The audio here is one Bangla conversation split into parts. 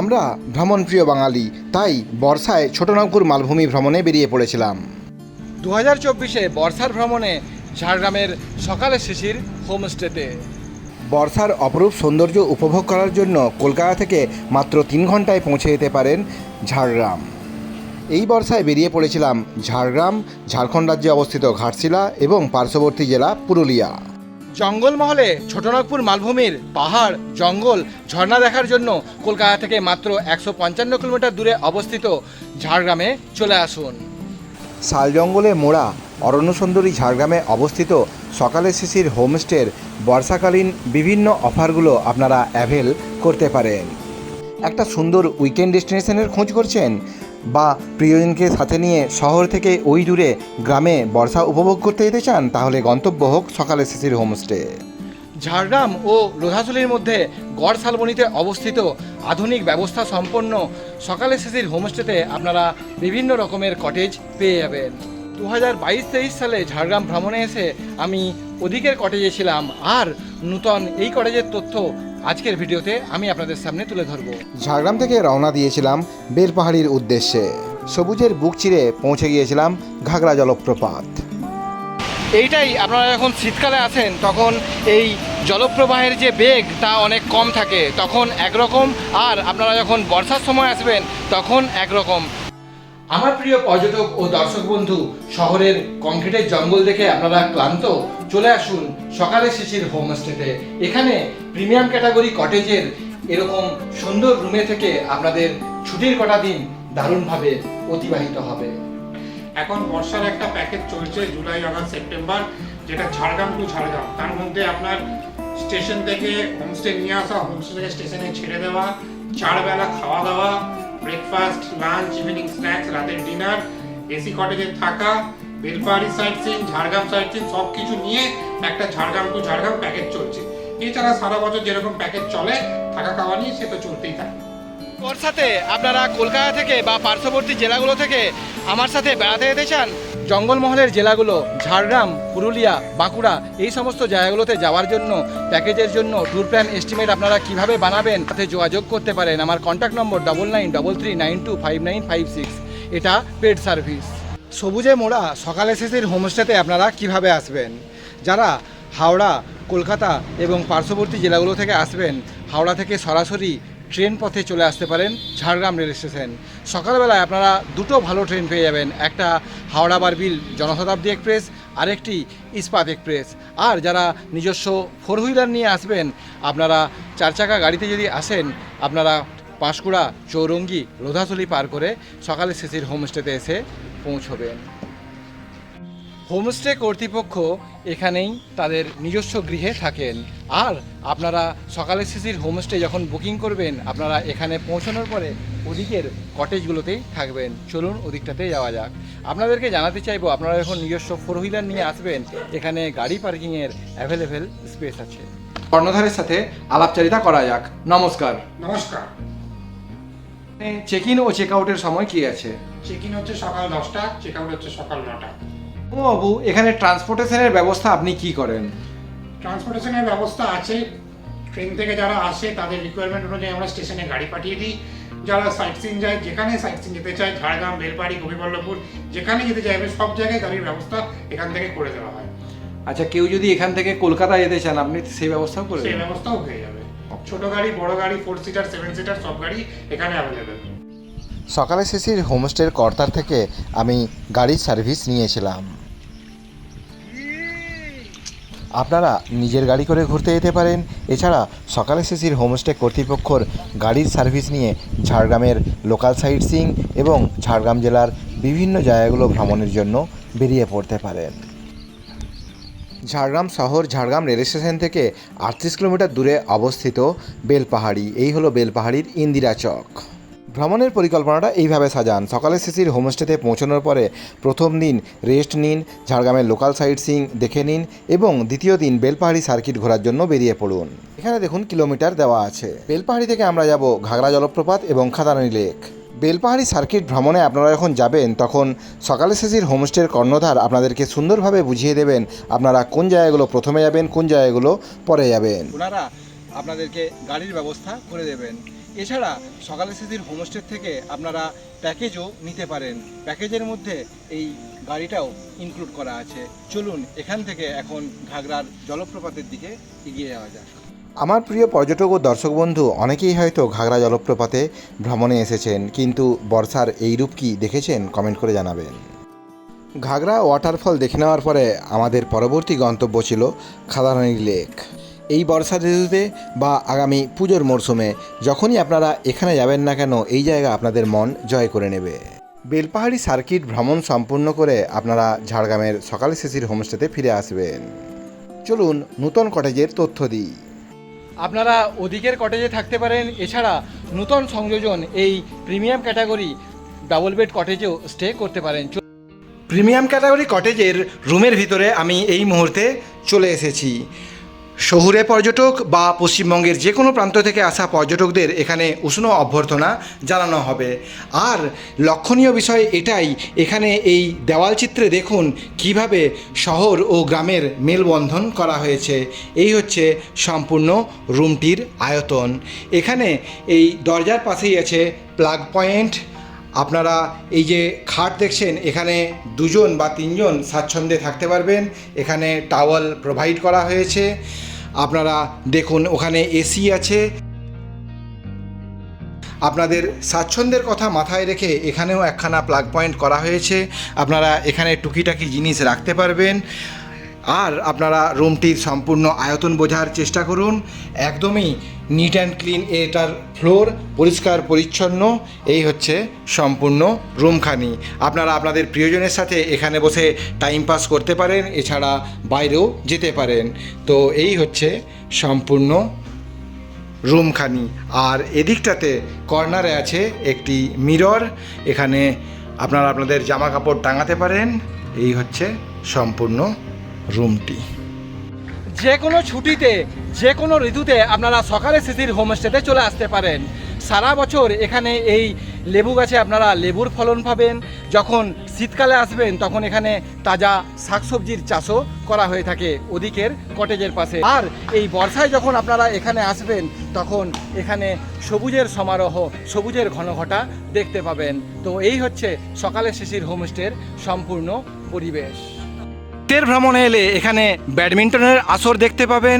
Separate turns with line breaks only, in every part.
আমরা ভ্রমণপ্রিয় বাঙালি তাই বর্ষায় ছোটনাগপুর মালভূমি ভ্রমণে বেরিয়ে পড়েছিলাম।
দু হাজার চব্বিশে বর্ষার ভ্রমণে ঝাড়গ্রামের সকালে শিশির হোমস্টেতে।
বর্ষার অপরূপ সৌন্দর্য উপভোগ করার জন্য কলকাতা থেকে মাত্র তিন ঘন্টায় পৌঁছে যেতে পারেন ঝাড়গ্রাম। এই বর্ষায় বেরিয়ে পড়েছিলাম ঝাড়গ্রাম ঝাড়খণ্ড রাজ্যে অবস্থিত ঘাটশিলা এবং পার্শ্ববর্তী জেলা পুরুলিয়া।
জঙ্গলমহলে ছোটনাগপুর মালভূমির পাহাড়, জঙ্গল, ঝর্ণা দেখার জন্য কলকাতা থেকে মাত্র একশো পঞ্চান্ন কিলোমিটার দূরে অবস্থিত ঝাড়গ্রামে চলে আসুন।
শাল জঙ্গলে মোড়া অরণ্য সুন্দরী ঝাড়গ্রামে অবস্থিত সকালে শিশির হোমস্টের বর্ষাকালীন বিভিন্ন অফারগুলো আপনারা অ্যাভেল করতে পারেন। একটা সুন্দর উইকেন্ড ডেস্টিনেশনের খোঁজ করছেন? বা প্রিয়জনকে সাথে নিয়ে শহর থেকে ওই দূরে গ্রামে বর্ষা উপভোগ করতে যেতে চান, তাহলে গন্তব্য হোক সকালে শিশির হোমস্টে।
ঝাড়গ্রাম ও লোধাশুলির মধ্যে গড় শালবনিতে অবস্থিত আধুনিক ব্যবস্থা সম্পন্ন সকালে শিশির হোমস্টেতে আপনারা বিভিন্ন রকমের কটেজ পেয়ে যাবেন। দু হাজার বাইশ তেইশ সালে ঝাড়গ্রাম ভ্রমণে এসে আমি ওদিকের কটেজে ছিলাম, আর নূতন এই কটেজের তথ্য আজকের ভিডিওতে আমি আপনাদের সামনে তুলে ধরবো।
ঝাড়গ্রাম থেকে রওনা দিয়েছিলাম বেলপাহাড়ির উদ্দেশ্যে। সবুজের বুক চিরে পৌঁছে গিয়েছিলাম ঘাগরা জলপ্রপাত।
এইটাই আপনারা যখন শীতকালে আসেন তখন এই জলপ্রবাহের যে বেগ তা অনেক কম থাকে। তখন একরকম আর আপনারা যখন বর্ষার সময় আসবেন তখন একরকম। আমার প্রিয় পর্যটক ও দর্শক বন্ধু শহরের কংক্রিটের জঙ্গল দেখে আপনারা ক্লান্ত? চলে আসুন সকালে শিশির হোমস্টেতে। এখানে প্রিমিয়াম ক্যাটাগরি কটেজের এরকম সুন্দর রুমে থেকে আপনাদের ছুটির কটা দিন দারুণভাবে অতিবাহিত হবে।
এখন বর্ষার একটা প্যাকেজ চলছে জুলাই, আগস্ট, সেপ্টেম্বর, যেটা ঝাড়গ্রাম টু ঝাড়গ্রাম। তার মধ্যে আপনার স্টেশন থেকে হোমস্টে নিয়ে আসা হোমস্টে থেকে স্টেশনে ছেড়ে দেওয়া চার বেলা খাওয়া দাওয়া ব্রেকফাস্ট লাঞ্চ ইভিনিং স্ন্যাক্স রাতের ডিনার এসি কটেজে থাকা, Belpahari sight seen Jhargram sight seen সব কিছু নিয়ে একটা ঝাড়গ্রাম টু ঝাড়গ্রাম প্যাকেজ চলছে। এছাড়া সারা বছর যেরকম প্যাকেজ চলে থাকা খাওয়া নিয়ে সে তো চলতেই থাকে।
বর্ষাতে আপনারা কলকাতা থেকে বা পার্শ্ববর্তী জেলাগুলো থেকে আমার সাথে বেড়াতে যেতে চান? জঙ্গলমহলের জেলাগুলো ঝাড়গ্রাম পুরুলিয়া বাঁকুড়া এই সমস্ত জায়গাগুলোতে যাওয়ার জন্য প্যাকেজের জন্য ট্যুর প্ল্যান এস্টিমেট আপনারা কীভাবে বানাবেন তাতে যোগাযোগ করতে পারেন। আমার contact number double nine double three nine two five nine five six এটা পেড সার্ভিস সবুজে মোড়া সকালে শেষের হোমস্টেতে আপনারা কীভাবে আসবেন? যারা হাওড়া, কলকাতা এবং পার্শ্ববর্তী জেলাগুলো থেকে আসবেন। হাওড়া থেকে সরাসরি ট্রেন পথে চলে আসতে পারেন ঝাড়গ্রাম রেল স্টেশন। সকালবেলায় আপনারা দুটো ভালো ট্রেন পেয়ে যাবেন। একটা হাওড়া বারবিল জনশতাব্দী এক্সপ্রেস, আরেকটি ইস্পাত এক্সপ্রেস। আর যারা নিজস্ব ফোর হুইলার নিয়ে আসবেন, আপনারা চার চাকা গাড়িতে যদি আসেন, আপনারা পাঁশকুড়া, চৌরঙ্গি, লোধাতলি পার করে সকালে শেষের হোমস্টেতে এসে পৌঁছবেন। হোমস্টে কর্তৃপক্ষ এখানেই তাদের নিজস্ব গৃহে থাকেন। আর আপনারা সকালে শিশির হোমস্টে যখন বুকিং করবেন আপনারা এখানে পৌঁছানোর পরে ওদিকের কটেজগুলোতেই থাকবেন। চলুন ওদিকটাতে যাওয়া যাক। আপনাদেরকে জানাতে চাইব আপনারা যখন নিজস্ব ফোর হুইলার নিয়ে আসবেন এখানে গাড়ি পার্কিংয়ের অ্যাভেলেবেল স্পেস আছে। কর্ণধারের সাথে আলাপচারিতা করা যাক। নমস্কার।
নমস্কার।
চেক ইন ও চেক আউটের সময় কি আছে?
চেক ইন হচ্ছে সকাল দশটা চেক আউট হচ্ছে সকাল নটা।
ও বাবু এখানে ট্রান্সপোর্টেশনের ব্যবস্থা আপনি কি করেন?
ট্রান্সপোর্টেশনের ব্যবস্থা আছে। ট্রেন থেকে যারা আসে তাদের রিকোয়ারমেন্ট অনুযায়ী আমরা স্টেশনে গাড়ি পাঠিয়ে দিই। যারা সাইট সিন যায় যেখানে সাইট সিন যেতে চায় ঝাড়গ্রাম বেলপাড়ি গোপীবল্লভপুর যেখানে যেতে চাইবে সব জায়গায় গাড়ির ব্যবস্থা এখান থেকে করে দেওয়া হয়।
আচ্ছা কেউ যদি এখান থেকে কলকাতা যেতে চান আপনি সেই ব্যবস্থাও করে
সেই ব্যবস্থাও হয়ে যাবে। ছোট গাড়ি বড় গাড়ি ফোর সিটার সেভেন সিটার সব গাড়ি এখানে অ্যাভেলেবেল
সকালে শিশির হোমস্টের কর্তার থেকে আমি গাড়ির সার্ভিস নিয়েছিলাম। আপনারা নিজের গাড়ি করে ঘুরতে যেতে পারেন। এছাড়া সকালে শিশির হোমস্টে কর্তৃপক্ষর গাড়ির সার্ভিস নিয়ে ঝাড়গ্রামের লোকাল সাইট সিং এবং ঝাড়গ্রাম জেলার বিভিন্ন জায়গাগুলো ভ্রমণের জন্য বেরিয়ে পড়তে পারেন। ঝাড়গ্রাম শহর ঝাড়গ্রাম রেল স্টেশন থেকে আটত্রিশ কিলোমিটার দূরে অবস্থিত বেলপাহাড়ি। এই হলো বেলপাহাড়ির ইন্দিরা চক। ভ্রমণের পরিকল্পনাটা এইভাবে সাজান। সকালে শিশির হোমস্টেতে পৌঁছানোর পরে প্রথম দিন রেস্ট নিন, ঝাড়গ্রামের লোকাল সাইট সিং দেখে নিন এবং দ্বিতীয় দিন বেলপাহাড়ি সার্কিট ঘোরার জন্য বেরিয়ে পড়ুন। এখানে দেখুন কিলোমিটার দেওয়া আছে। বেলপাহাড়ি থেকে আমরা যাব ঘাগরা জলপ্রপাত এবং খাদানি লেক। বেলপাহাড়ি সার্কিট ভ্রমণে আপনারা যখন যাবেন, তখন সকালে শেষের হোমস্টের কর্ণধার আপনাদেরকে সুন্দরভাবে বুঝিয়ে দেবেন আপনারা কোন জায়গাগুলো প্রথমে যাবেন, কোন জায়গাগুলো পরে যাবেন।
আপনাদেরকে গাড়ির ব্যবস্থা করে দেবেন।
এছাড়া সকালে স্মৃতির হোমস্টে থেকে আপনারা প্যাকেজও নিতে পারেন। প্যাকেজের মধ্যে এই গাড়িটাও ইনক্লুড করা আছে। চলুন এখান থেকে এখন ঘাগরার জলপ্রপাতের দিকে এগিয়ে যাওয়া যাক।
আমার প্রিয় পর্যটক ও দর্শক বন্ধু, অনেকেই হয়তো ঘাগরা জলপ্রপাতে ভ্রমণে এসেছেন, কিন্তু বর্ষার এই রূপ কি দেখেছেন কমেন্ট করে জানাবেন। ঘাগরা ওয়াটারফল দেখে নেওয়ার পরে আমাদের পরবর্তী গন্তব্য ছিল খাদারানি লেক। এই বর্ষা ঋতুতে বা আগামী পুজোর মরশুমে যখনই আপনারা এখানে যাবেন না কেন এই জায়গা আপনাদের মন জয় করে নেবে। বেলপাহাড়ি সার্কিট ভ্রমণ সম্পূর্ণ করে আপনারা ঝাড়গ্রামের সকাল শেষির হোমস্টেতে ফিরে আসবেন। চলুন নূতন কটেজের তথ্য দিই।
আপনারা ওদিকের কটেজে থাকতে পারেন এছাড়া নূতন সংযোজন এই প্রিমিয়াম ক্যাটাগরি ডাবল বেড কটেজেও স্টে করতে পারেন। প্রিমিয়াম ক্যাটাগরি কটেজের রুমের ভিতরে আমি এই মুহূর্তে চলে এসেছি। শহুরে পর্যটক বা পশ্চিমবঙ্গের যে কোনো প্রান্ত থেকে আসা পর্যটকদের এখানে উষ্ণ অভ্যর্থনা জানানো হবে। আর লক্ষণীয় বিষয় এটাই, এখানে এই দেওয়াল চিত্রে দেখুন কীভাবে শহর ও গ্রামের মেলবন্ধন করা হয়েছে। এই হচ্ছে সম্পূর্ণ রুমটির আয়তন। এখানে এই দরজার পাশেই আছে প্লাগ পয়েন্ট আপনারা এই যে খাট দেখছেন, এখানে দুজন বা তিনজন স্বাচ্ছন্দ্যে থাকতে পারবেন। এখানে টাওয়াল প্রোভাইড করা হয়েছে। আপনারা দেখুন, ওখানে এসি আছে। আপনাদের স্বাচ্ছন্দ্যের কথা মাথায় রেখে এখানেও একখানা প্লাগ পয়েন্ট করা হয়েছে। আপনারা এখানে টুকিটাকি জিনিস রাখতে পারবেন। আর আপনারা রুমটির সম্পূর্ণ আয়তন বোঝার চেষ্টা করুন। একদমই নিট অ্যান্ড ক্লিন এটার ফ্লোর পরিষ্কার, পরিচ্ছন্ন। এই হচ্ছে সম্পূর্ণ রুমখানি। আপনারা আপনাদের প্রিয়জনের সাথে এখানে বসে টাইম পাস করতে পারেন, এছাড়া বাইরেও যেতে পারেন। তো এই হচ্ছে সম্পূর্ণ রুমখানি। আর এদিকটাতে কর্নারে আছে একটি মিরর এখানে আপনারা আপনাদের জামা কাপড় টাঙাতে পারেন। এই হচ্ছে সম্পূর্ণ রুমটি। যে কোনো ছুটিতে, যে কোনো ঋতুতে আপনারা সকালে স্মৃতির হোমস্টেতে চলে আসতে পারেন। সারা বছর এখানে এই লেবু গাছে আপনারা লেবুর ফলন পাবেন। যখন শীতকালে আসবেন, তখন এখানে তাজা শাকসবজির চাষও করা হয়ে থাকে ওদিকের কটেজের পাশে। আর এই বর্ষায় যখন আপনারা এখানে আসবেন, তখন এখানে সবুজের সমারোহ, সবুজের ঘনঘটা দেখতে পাবেন। তো এই হচ্ছে সকালে শিশির হোমস্টের সম্পূর্ণ পরিবেশ। শীতের ভ্রমণে এলে এখানে ব্যাডমিন্টনের আসর দেখতে পাবেন।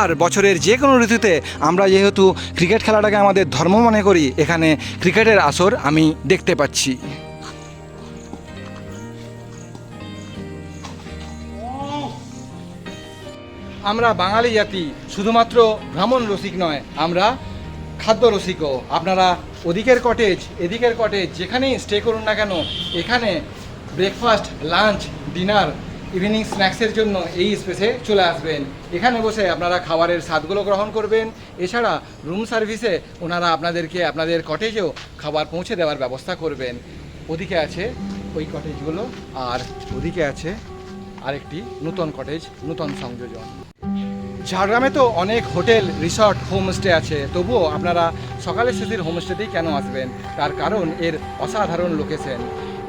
আর বছরের যে কোনো ঋতুতে আমরা যেহেতু ক্রিকেট খেলাটাকে আমাদের ধর্ম মনে করি, এখানে ক্রিকেটের আসর আমি দেখতে পাচ্ছি। আমরা বাঙালি জাতি, শুধুমাত্র ভ্রমণ রসিক নয়, আমরা খাদ্য রসিকও। আপনারা ওদিকের কটেজ এদিকের কটেজ যেখানেই স্টে করুন না কেন, এখানে ব্রেকফাস্ট লাঞ্চ ডিনার ইভিনিং স্ন্যাক্সের জন্য এই স্পেসে চলে আসবেন। এখানে বসে আপনারা খাবারের স্বাদগুলো গ্রহণ করবেন। এছাড়া রুম সার্ভিসে ওনারা আপনাদেরকে আপনাদের কটেজেও খাবার পৌঁছে দেওয়ার ব্যবস্থা করবেন। ওদিকে আছে ওই কটেজগুলো আর ওদিকে আছে আরেকটি নূতন কটেজ নূতন সংযোজন। ঝাড়গ্রামে তো অনেক হোটেল, রিসর্ট, হোমস্টে আছে। তবুও আপনারা সকালে স্মৃতির হোমস্টেতেই কেন আসবেন? তার কারণ এর অসাধারণ লোকেশন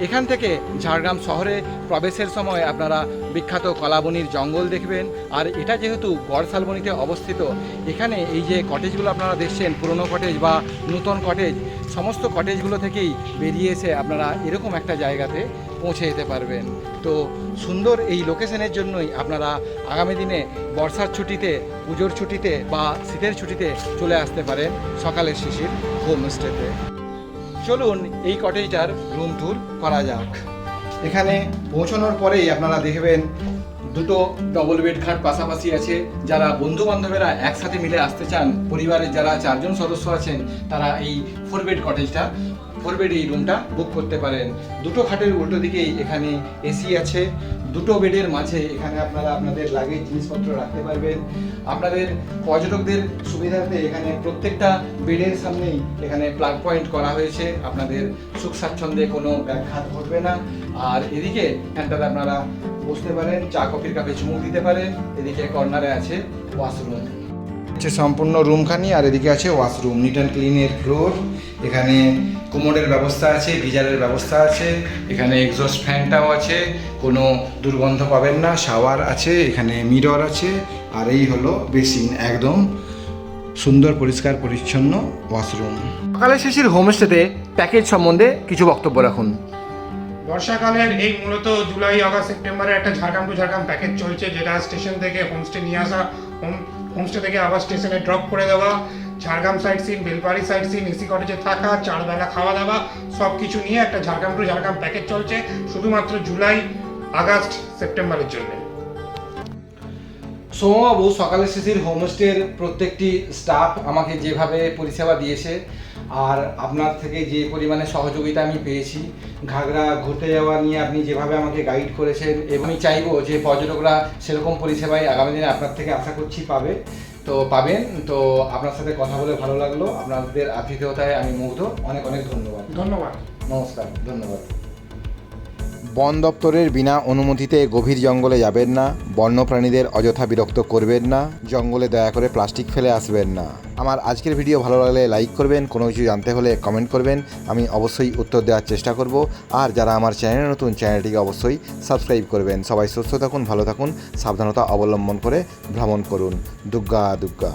এখান থেকে ঝাড়গ্রাম শহরে প্রবেশের সময় আপনারা বিখ্যাত কলাবনির জঙ্গল দেখবেন। আর এটা যেহেতু গড়শালবনিতে অবস্থিত, এখানে এই যে কটেজগুলো আপনারা দেখছেন, পুরনো কটেজ বা নূতন কটেজ সমস্ত কটেজগুলো থেকেই বেরিয়ে এসে আপনারা এরকম একটা জায়গাতে পৌঁছে যেতে পারবেন। তো সুন্দর এই লোকেশনের জন্যই আপনারা আগামী দিনে বর্ষার ছুটিতে, পুজোর ছুটিতে বা শীতের ছুটিতে চলে আসতে পারেন সকালের শিশির হোমস্টেতে। চলুন এই কটেজটার রুম ট্যুর করা যাক। এখানে পৌঁছানোর পরেই আপনারা দেখবেন দুটো ডবল বেড খাট পাশাপাশি আছে। যারা বন্ধু বান্ধবেরা একসাথে মিলে আসতে চান, পরিবারের যারা চারজন সদস্য আছেন, তারা এই ফোর বেড কটেজটা ফোর বেড এই রুমটা বুক করতে পারেন। দুটো খাটের উল্টো দিকেই এখানে এসি আছে। দুটো বেডের মাঝে এখানে আপনারা আপনাদের লাগেজ জিনিসপত্র রাখতে পারবেন। আপনাদের পর্যটকদের সুবিধার্থে এখানে প্রত্যেকটা বেডের সামনেই এখানে প্লাগ পয়েন্ট করা হয়েছে। আপনাদের সুখ স্বাচ্ছন্দ্যে কোনো ব্যাঘাত ঘটবে না। আর এদিকে এখানটাতে আপনারা বসতে পারেন, চা, কফির কাপে চুমুক দিতে পারেন। এদিকে কর্নারে আছে ওয়াশরুম হচ্ছে সম্পূর্ণ রুমখানি আর এদিকে আছে ওয়াশরুম নিট অ্যান্ড ক্লিনের ফ্লোর এখানে কোমোডের ব্যবস্থা আছে গিজারের ব্যবস্থা আছে এখানে এক্সস্ট ফ্যানটাও আছে কোনো দুর্গন্ধ পাবেন না শাওয়ার আছে এখানে মিরর আছে আর এই হলো বেসিন একদম সুন্দর পরিষ্কার পরিচ্ছন্ন ওয়াশরুম।
সকালে শিশির হোমস্টেতে প্যাকেজ সম্বন্ধে কিছু বক্তব্য রাখুন।
বর্ষাকালের এই মূলত জুলাই আগস্ট সেপ্টেম্বরে একটা ঝাড়গ্রাম টু ঝাড়গ্রাম প্যাকেজ চলছে যেটা স্টেশন থেকে হোমস্টে নিয়ে আসা হোম, হোমস্টে থেকে আবার স্টেশনে ড্রপ করে দেওয়া, Jhargram side seen Belpahari side seen AC কটেজে থাকা চার বেলা খাওয়া দাওয়া সব কিছু নিয়ে একটা ঝাড়গ্রাম টু ঝাড়গ্রাম প্যাকেজ চলছে, শুধুমাত্র জুলাই, আগস্ট, সেপ্টেম্বরের জন্য।
সৌমবাবু সকালে শিশির হোমস্টের প্রত্যেকটি স্টাফ আমাকে যেভাবে পরিষেবা দিয়েছে আর আপনার থেকে যে পরিমাণে সহযোগিতা আমি পেয়েছি ঘাগরা ঘুরতে যাওয়া নিয়ে আপনি যেভাবে আমাকে গাইড করেছেন এবং আমি চাইব যে পর্যটকরা সেরকম পরিষেবাই আগামী দিনে আপনার থেকে আশা করছি পাবে। তো পাবেন তো আপনার সাথে কথা বলে ভালো লাগল। আপনাদের আতিথেয়তায় আমি মুগ্ধ। অনেক অনেক ধন্যবাদ।
ধন্যবাদ।
নমস্কার ধন্যবাদ।
বন দপ্তরের বিনা অনুমতিতে গভীর জঙ্গলে যাবেন না, বন্যপ্রাণীদের অযথা বিরক্ত করবেন না, জঙ্গলে দয়া করে প্লাস্টিক ফেলে আসবেন না। আমার আজকের ভিডিও ভালো লাগলে লাইক করবেন, কোনো কিছু জানতে হলে কমেন্ট করবেন, আমি অবশ্যই উত্তর দেওয়ার চেষ্টা করব। আর যারা আমার চ্যানেলে নতুন, চ্যানেলটিকে অবশ্যই সাবস্ক্রাইব করবেন। সবাই সুস্থ থাকুন, ভালো থাকুন, সাবধানতা অবলম্বন করে ভ্রমণ করুন। দুর্গা দুর্গা